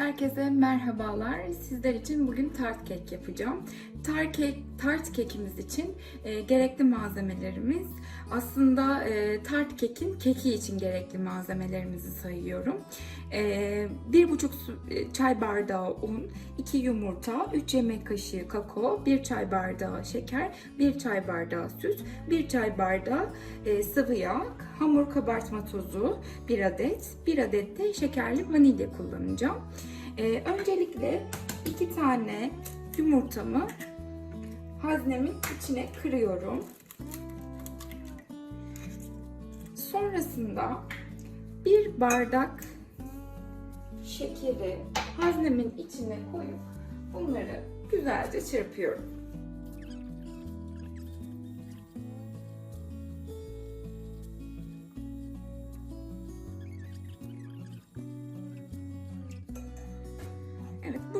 Herkese merhabalar. Sizler için bugün tart kek yapacağım. Tart, kek, tart kekimiz için e, gerekli malzemelerimiz aslında e, tart kekin keki için gerekli malzemelerimizi sayıyorum. E, bir buçuk su, e, çay bardağı un, 2 yumurta, 3 yemek kaşığı kakao, 1 çay bardağı şeker, 1 çay bardağı süt, 1 çay bardağı e, sıvı yağ, hamur kabartma tozu 1 adet, 1 adet de şekerli vanilya kullanacağım. Ee, öncelikle iki tane yumurtamı haznemin içine kırıyorum. Sonrasında bir bardak şekeri haznemin içine koyup bunları güzelce çırpıyorum.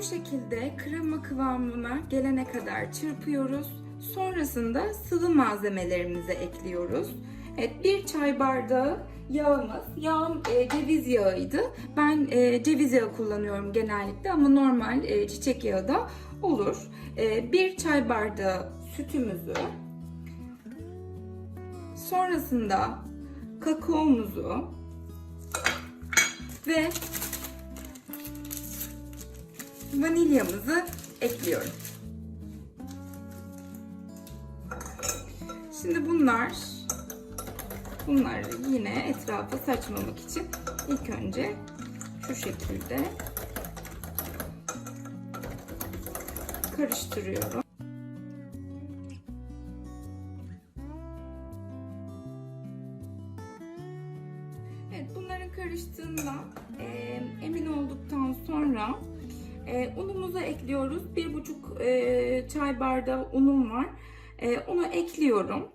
Bu şekilde krema kıvamına gelene kadar çırpıyoruz. Sonrasında sıvı malzemelerimizi ekliyoruz. Evet bir çay bardağı yağımız. Yağım e, ceviz yağıydı. Ben e, ceviz yağı kullanıyorum genellikle ama normal e, çiçek yağı da olur. E, bir çay bardağı sütümüzü. Sonrasında kakaomuzu ve vanilyamızı ekliyorum. Şimdi bunlar bunları yine etrafa saçmamak için ilk önce şu şekilde karıştırıyorum. Ekliyoruz. Bir buçuk e, çay bardağı unum var. E, onu ekliyorum.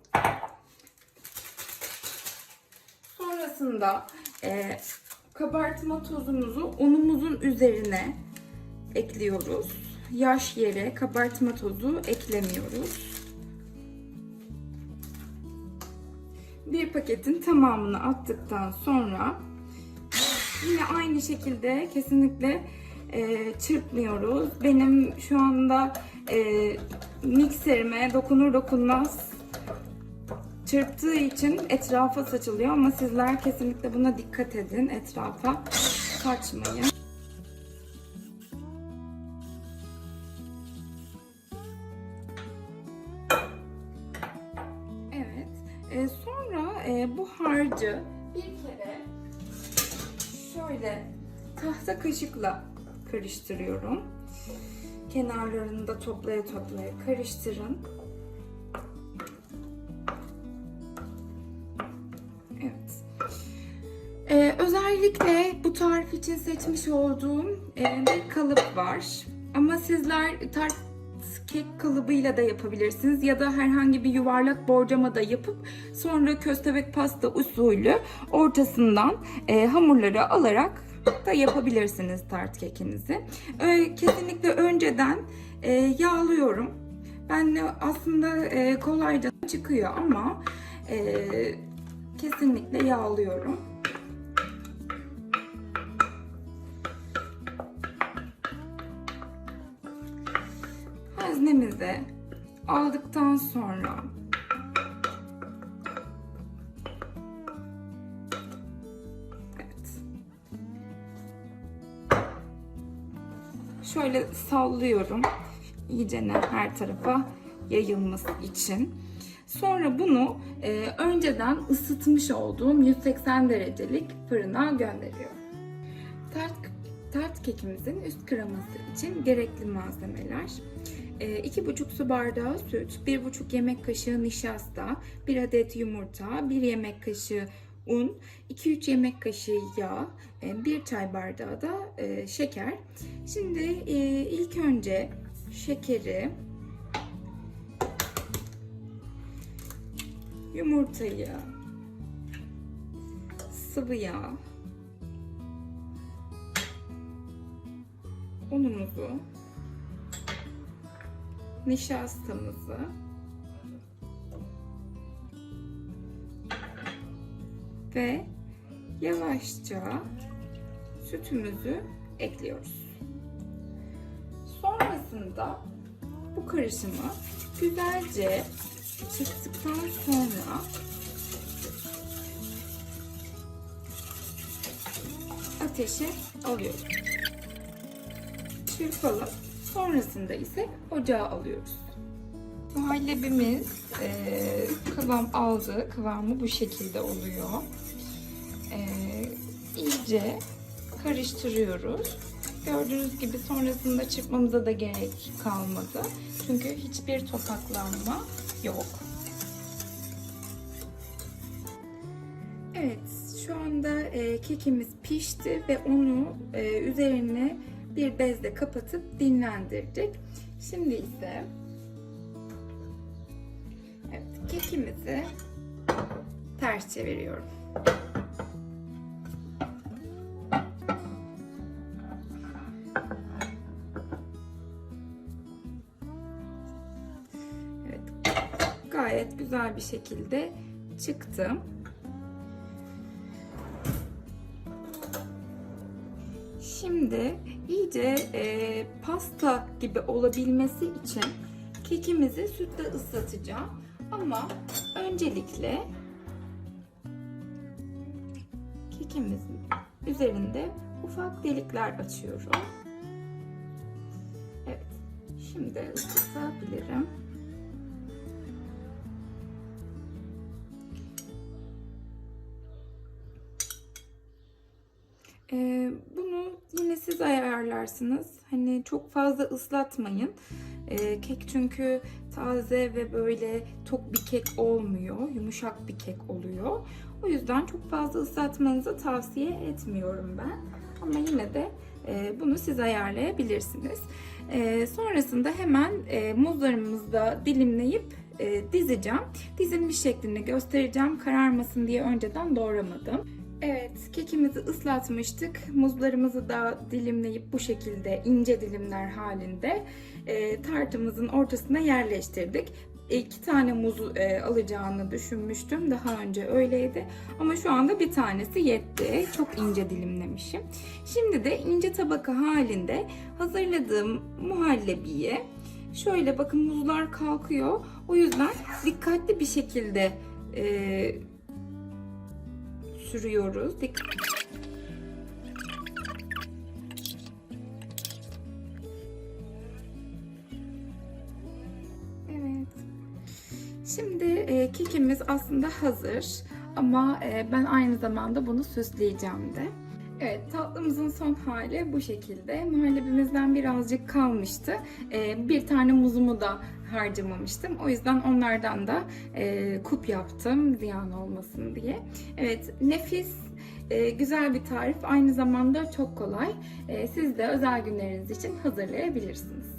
Sonrasında e, kabartma tozumuzu unumuzun üzerine ekliyoruz. Yaş yere kabartma tozu eklemiyoruz. Bir paketin tamamını attıktan sonra yine aynı şekilde kesinlikle e, çırpmıyoruz. Benim şu anda e, mikserime dokunur dokunmaz çırptığı için etrafa saçılıyor ama sizler kesinlikle buna dikkat edin. Etrafa saçmayın. Evet. E, sonra e, bu harcı bir kere şöyle tahta kaşıkla karıştırıyorum. Kenarlarını da toplaya toplaya karıştırın. Evet. Ee, özellikle bu tarif için seçmiş olduğum e, bir kalıp var. Ama sizler tart kek kalıbıyla da yapabilirsiniz ya da herhangi bir yuvarlak borcama da yapıp sonra köstebek pasta usulü ortasından e, hamurları alarak da yapabilirsiniz tart kekinizi. Kesinlikle önceden e, yağlıyorum. Ben aslında e, kolayca çıkıyor ama e, kesinlikle yağlıyorum. Haznemizi aldıktan sonra Şöyle sallıyorum. İyicene her tarafa yayılması için. Sonra bunu e, önceden ısıtmış olduğum 180 derecelik fırına gönderiyorum. Tart, tart kekimizin üst kreması için gerekli malzemeler. 2,5 su bardağı süt, 1,5 yemek kaşığı nişasta, 1 adet yumurta, 1 yemek kaşığı un, 2-3 yemek kaşığı yağ, 1 çay bardağı da e, şeker. Şimdi e, ilk önce şekeri, yumurtayı, sıvı yağ, unumuzu, nişastamızı ve yavaşça sütümüzü ekliyoruz. Sonrasında bu karışımı güzelce çırptıktan sonra ateşe alıyoruz. Çırpalım. Sonrasında ise ocağa alıyoruz. Muhallebimiz e, kıvam aldı. Kıvamı bu şekilde oluyor. E, iyice karıştırıyoruz. Gördüğünüz gibi sonrasında çırpmamıza da gerek kalmadı. Çünkü hiçbir topaklanma yok. Evet, şu anda e, kekimiz pişti ve onu e, üzerine bir bezle kapatıp dinlendirdik. Şimdi ise evet, kekimizi ters çeviriyorum. Gayet güzel bir şekilde çıktı. Şimdi iyice e, pasta gibi olabilmesi için kekimizi sütle ıslatacağım. Ama öncelikle kekimizin üzerinde ufak delikler açıyorum. Evet. Şimdi ıslatabilirim. Siz ayarlarsınız. Hani çok fazla ıslatmayın. Ee, kek çünkü taze ve böyle tok bir kek olmuyor. Yumuşak bir kek oluyor. O yüzden çok fazla ıslatmanızı tavsiye etmiyorum ben. Ama yine de e, bunu siz ayarlayabilirsiniz. E, sonrasında hemen e, muzlarımızı da dilimleyip e, dizeceğim. Dizilmiş şeklini göstereceğim. Kararmasın diye önceden doğramadım. Evet, kekimizi ıslatmıştık. Muzlarımızı da dilimleyip bu şekilde ince dilimler halinde e, tartımızın ortasına yerleştirdik. İki tane muzu e, alacağını düşünmüştüm. Daha önce öyleydi. Ama şu anda bir tanesi yetti. Çok ince dilimlemişim. Şimdi de ince tabaka halinde hazırladığım muhallebiyi şöyle bakın muzlar kalkıyor. O yüzden dikkatli bir şekilde e, sürüyoruz. Dik- Evet. Şimdi e, kekimiz aslında hazır ama e, ben aynı zamanda bunu süsleyeceğim de. Evet tatlımızın son hali bu şekilde. Muhallebimizden birazcık kalmıştı. E, bir tane muzumu da harcamamıştım. O yüzden onlardan da e, kup yaptım ziyan olmasın diye. Evet nefis e, güzel bir tarif aynı zamanda çok kolay. E, siz de özel günleriniz için hazırlayabilirsiniz.